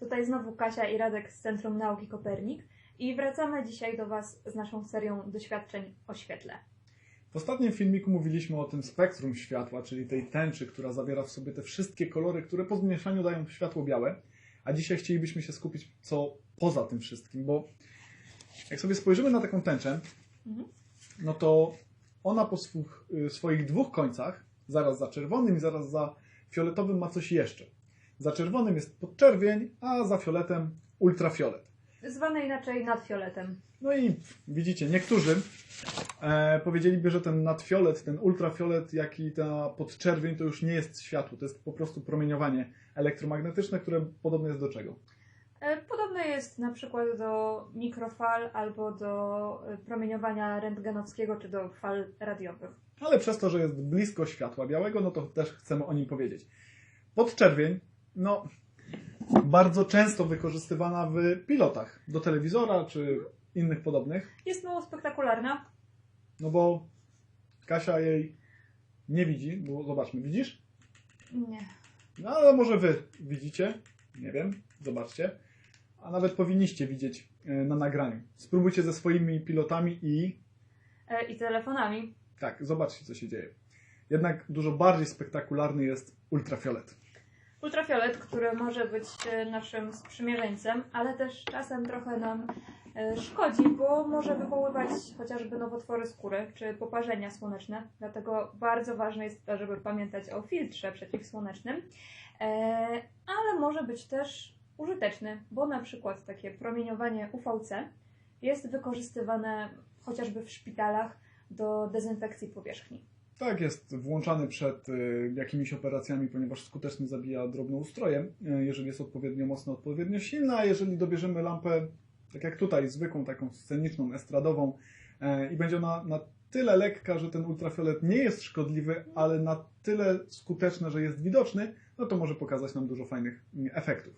Tutaj znowu Kasia i Radek z Centrum Nauki Kopernik i wracamy dzisiaj do Was z naszą serią doświadczeń o świetle. W ostatnim filmiku mówiliśmy o tym spektrum światła, czyli tej tęczy, która zawiera w sobie te wszystkie kolory, które po zmieszaniu dają światło białe. A dzisiaj chcielibyśmy się skupić co poza tym wszystkim, bo jak sobie spojrzymy na taką tęczę, Mhm. no to ona po swych, y, swoich dwóch końcach, zaraz za czerwonym i zaraz za fioletowym ma coś jeszcze. Za czerwonym jest podczerwień, a za fioletem ultrafiolet. Zwane inaczej nadfioletem. No i widzicie, niektórzy e, powiedzieliby, że ten nadfiolet, ten ultrafiolet, jak i ta podczerwień to już nie jest światło, to jest po prostu promieniowanie elektromagnetyczne, które podobne jest do czego? E, Podobne jest na przykład do mikrofal albo do e, promieniowania rentgenowskiego czy do fal radiowych. Ale przez to, że jest blisko światła białego, no to też chcemy o nim powiedzieć. Podczerwień, no bardzo często wykorzystywana w pilotach do telewizora czy innych podobnych, Jest mało spektakularna. no bo Kasia jej nie widzi, bo zobaczmy, widzisz? Nie. No ale może wy widzicie, nie wiem, zobaczcie. A nawet powinniście widzieć e, na nagraniu. Spróbujcie ze swoimi pilotami i E, I telefonami. tak, zobaczcie co się dzieje. Jednak dużo bardziej spektakularny jest ultrafiolet. Ultrafiolet, który może być e, naszym sprzymierzeńcem, ale też czasem trochę nam e, szkodzi, bo może wywoływać chociażby nowotwory skóry czy poparzenia słoneczne. Dlatego bardzo ważne jest to, żeby pamiętać o filtrze przeciwsłonecznym. E, Ale może być też użyteczny, bo na przykład takie promieniowanie UVC jest wykorzystywane chociażby w szpitalach do dezynfekcji powierzchni. Tak, jest włączany przed y, jakimiś operacjami, ponieważ skutecznie zabija drobnoustroje, y, jeżeli jest odpowiednio mocna, odpowiednio silna, a jeżeli dobierzemy lampę, tak jak tutaj, zwykłą, taką sceniczną, estradową y, i będzie ona na tyle lekka, że ten ultrafiolet nie jest szkodliwy, ale na tyle skuteczny, że jest widoczny, no to może pokazać nam dużo fajnych y, efektów.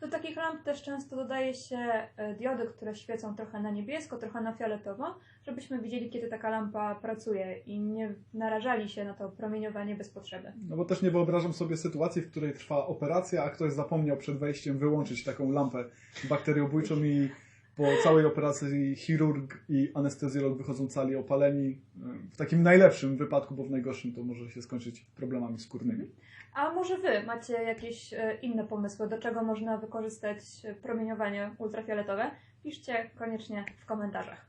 Do takich lamp też często dodaje się e, diody, które świecą trochę na niebiesko, trochę na fioletowo, żebyśmy widzieli, kiedy taka lampa pracuje i nie narażali się na to promieniowanie bez potrzeby. No bo też nie wyobrażam sobie sytuacji, w której trwa operacja, a ktoś zapomniał przed wejściem wyłączyć taką lampę bakteriobójczą i po całej operacji chirurg i anestezjolog wychodzą cali opaleni. W takim najlepszym wypadku, bo w najgorszym to może się skończyć problemami skórnymi. A może Wy macie jakieś e, inne pomysły, do czego można wykorzystać e, promieniowanie ultrafioletowe? Piszcie koniecznie w komentarzach.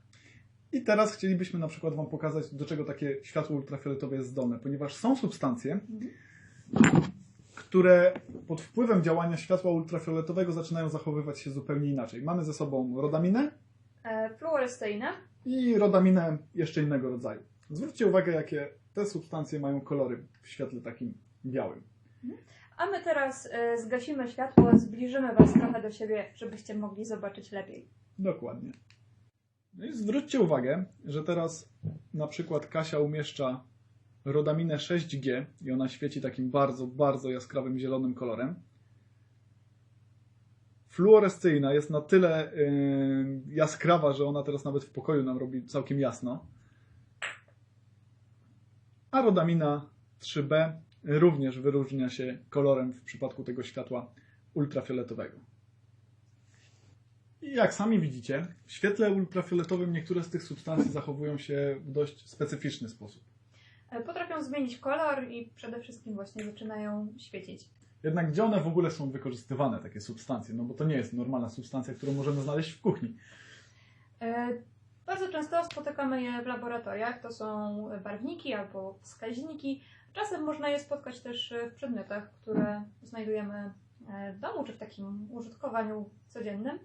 I teraz chcielibyśmy na przykład Wam pokazać, do czego takie światło ultrafioletowe jest zdolne, ponieważ są substancje, które pod wpływem działania światła ultrafioletowego zaczynają zachowywać się zupełnie inaczej. Mamy ze sobą rodaminę, E, Fluoresceina. i rodaminę jeszcze innego rodzaju. Zwróćcie uwagę, jakie te substancje mają kolory w świetle takim białym. A my teraz e, zgasimy światło, zbliżymy Was trochę do siebie, żebyście mogli zobaczyć lepiej. Dokładnie. No i zwróćcie uwagę, że teraz na przykład Kasia umieszcza rodaminę 6G i ona świeci takim bardzo, bardzo jaskrawym zielonym kolorem. Fluorescyjna jest na tyle yy, jaskrawa, że ona teraz nawet w pokoju nam robi całkiem jasno. A rodamina 3B również wyróżnia się kolorem w przypadku tego światła ultrafioletowego. I jak sami widzicie, w świetle ultrafioletowym niektóre z tych substancji zachowują się w dość specyficzny sposób. E, Potrafią zmienić kolor i przede wszystkim właśnie zaczynają świecić. Jednak gdzie one w ogóle są wykorzystywane, takie substancje? No bo to nie jest normalna substancja, którą możemy znaleźć w kuchni. E, Bardzo często spotykamy je w laboratoriach. To są barwniki albo wskaźniki. Czasem można je spotkać też w przedmiotach, które znajdujemy e, w domu czy w takim użytkowaniu codziennym.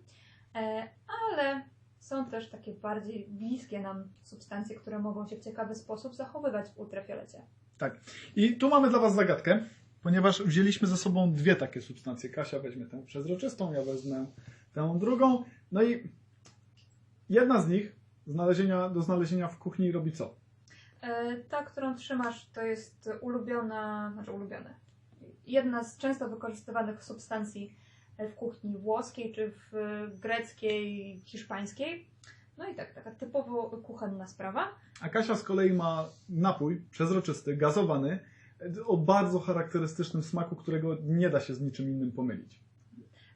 Ale są też takie bardziej bliskie nam substancje, które mogą się w ciekawy sposób zachowywać w ultrafiolecie. Tak. I tu mamy dla Was zagadkę, ponieważ wzięliśmy ze sobą dwie takie substancje. Kasia weźmie tę przezroczystą, ja wezmę tę drugą. No i jedna z nich znalezienia, do znalezienia w kuchni robi co? E, Ta, którą trzymasz, to jest ulubiona, znaczy ulubione. Jedna z często wykorzystywanych substancji w kuchni włoskiej, czy w greckiej, hiszpańskiej. No i tak, taka typowo kuchenna sprawa. A Kasia z kolei ma napój przezroczysty, gazowany, o bardzo charakterystycznym smaku, którego nie da się z niczym innym pomylić.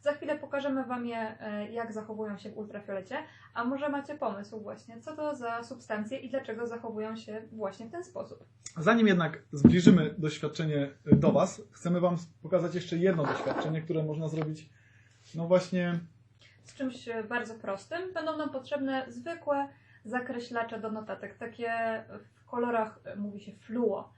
Za chwilę pokażemy Wam je, e, jak zachowują się w ultrafiolecie, a może macie pomysł właśnie, co to za substancje i dlaczego zachowują się właśnie w ten sposób. Zanim jednak zbliżymy doświadczenie do Was, chcemy Wam pokazać jeszcze jedno doświadczenie, które można zrobić, no właśnie, Z czymś e, bardzo prostym będą nam potrzebne zwykłe zakreślacze do notatek, takie w kolorach e, mówi się fluo.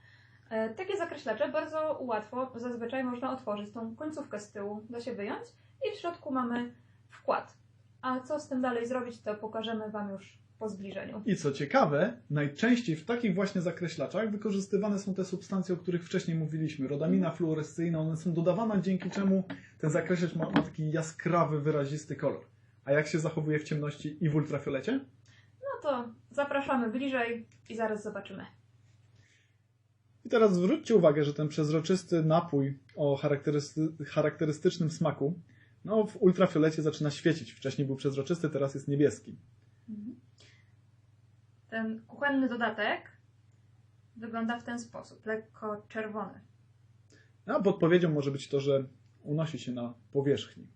E, Takie zakreślacze bardzo łatwo, zazwyczaj można otworzyć tą końcówkę z tyłu, da się wyjąć i w środku mamy wkład. A co z tym dalej zrobić, to pokażemy Wam już po zbliżeniu. I co ciekawe, najczęściej w takich właśnie zakreślaczach wykorzystywane są te substancje, o których wcześniej mówiliśmy. Rodamina fluorescyjna, one są dodawane, dzięki czemu ten zakreślacz ma, taki jaskrawy, wyrazisty kolor. A jak się zachowuje w ciemności i w ultrafiolecie? No to zapraszamy bliżej i zaraz zobaczymy. I teraz zwróćcie uwagę, że ten przezroczysty napój o charakterysty, charakterystycznym smaku, no w ultrafiolecie zaczyna świecić. Wcześniej był przezroczysty, teraz jest niebieski. Ten kuchenny dodatek wygląda w ten sposób, lekko czerwony. A podpowiedzią może być to, że unosi się na powierzchni.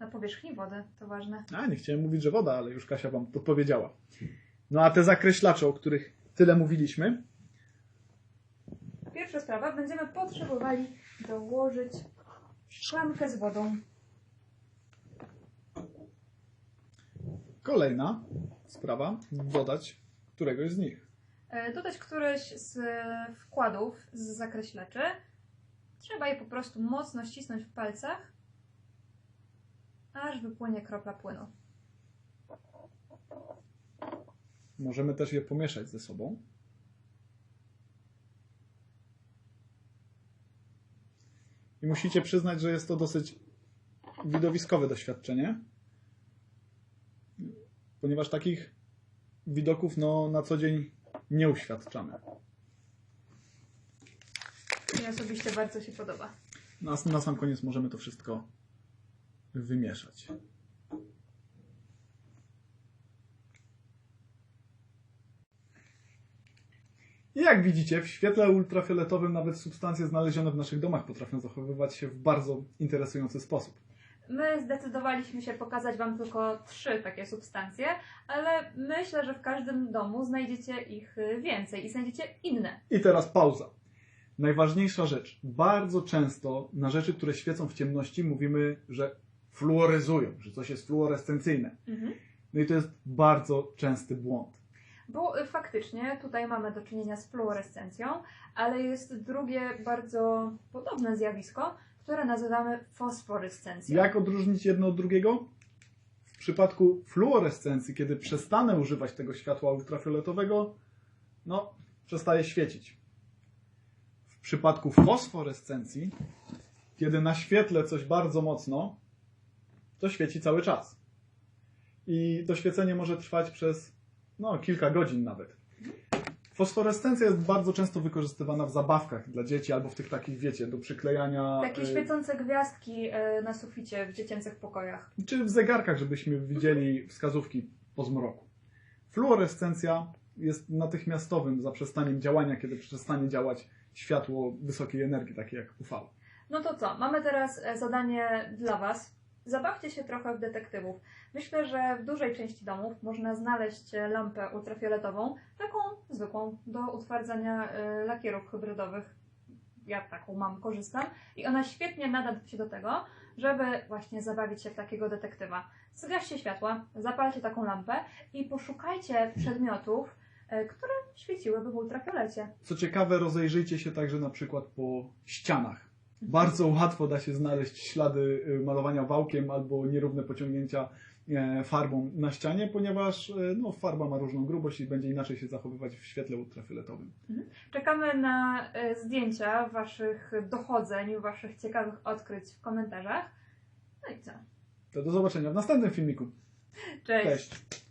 Na powierzchni wody, to ważne. A, nie chciałem mówić, że woda, ale już Kasia Wam podpowiedziała. No a te zakreślacze, o których tyle mówiliśmy, Pierwsza sprawa, będziemy potrzebowali dołożyć szklankę z wodą. Kolejna sprawa, dodać któregoś z nich. E, Dodać któreś z wkładów z zakreślaczy. Trzeba je po prostu mocno ścisnąć w palcach, aż wypłynie kropla płynu. Możemy też je pomieszać ze sobą. I musicie przyznać, że jest to dosyć widowiskowe doświadczenie, ponieważ takich widoków no, na co dzień nie uświadczamy. Mi osobiście bardzo się podoba. Na, na sam koniec możemy to wszystko wymieszać. I jak widzicie, w świetle ultrafioletowym nawet substancje znalezione w naszych domach potrafią zachowywać się w bardzo interesujący sposób. My zdecydowaliśmy się pokazać Wam tylko trzy takie substancje, ale myślę, że w każdym domu znajdziecie ich więcej i znajdziecie inne. I teraz pauza. Najważniejsza rzecz. Bardzo często na rzeczy, które świecą w ciemności mówimy, że fluoryzują, że coś jest fluorescencyjne. No i to jest bardzo częsty błąd. Bo y, faktycznie tutaj mamy do czynienia z fluorescencją, ale jest drugie bardzo podobne zjawisko, które nazywamy fosforescencją. Jak odróżnić jedno od drugiego? W przypadku fluorescencji, kiedy przestanę używać tego światła ultrafioletowego, no, przestaje świecić. W przypadku fosforescencji, kiedy naświetlę coś bardzo mocno, to świeci cały czas. I to świecenie może trwać przez no, kilka godzin nawet. Fosforescencja jest bardzo często wykorzystywana w zabawkach dla dzieci albo w tych takich, wiecie, do przyklejania. Takie y, świecące gwiazdki y, na suficie w dziecięcych pokojach. czy w zegarkach, żebyśmy widzieli wskazówki po zmroku. Fluorescencja jest natychmiastowym zaprzestaniem działania, kiedy przestanie działać światło wysokiej energii, takie jak UV. No to co? Mamy teraz e, zadanie dla Was. Zabawcie się trochę w detektywów. Myślę, że w dużej części domów można znaleźć e, lampę ultrafioletową, taką zwykłą, do utwardzania e, lakierów hybrydowych. Ja taką mam, korzystam. I ona świetnie nada się do tego, żeby właśnie zabawić się w takiego detektywa. Zgaście światła, zapalcie taką lampę i poszukajcie przedmiotów, e, które świeciłyby w ultrafiolecie. Co ciekawe, rozejrzyjcie się także na przykład po ścianach. Bardzo łatwo da się znaleźć ślady y, malowania wałkiem albo nierówne pociągnięcia e, farbą na ścianie, ponieważ e, no, farba ma różną grubość i będzie inaczej się zachowywać w świetle ultrafioletowym. Czekamy na e, zdjęcia Waszych dochodzeń, Waszych ciekawych odkryć w komentarzach. No i co? To do zobaczenia w następnym filmiku. Cześć. Cześć!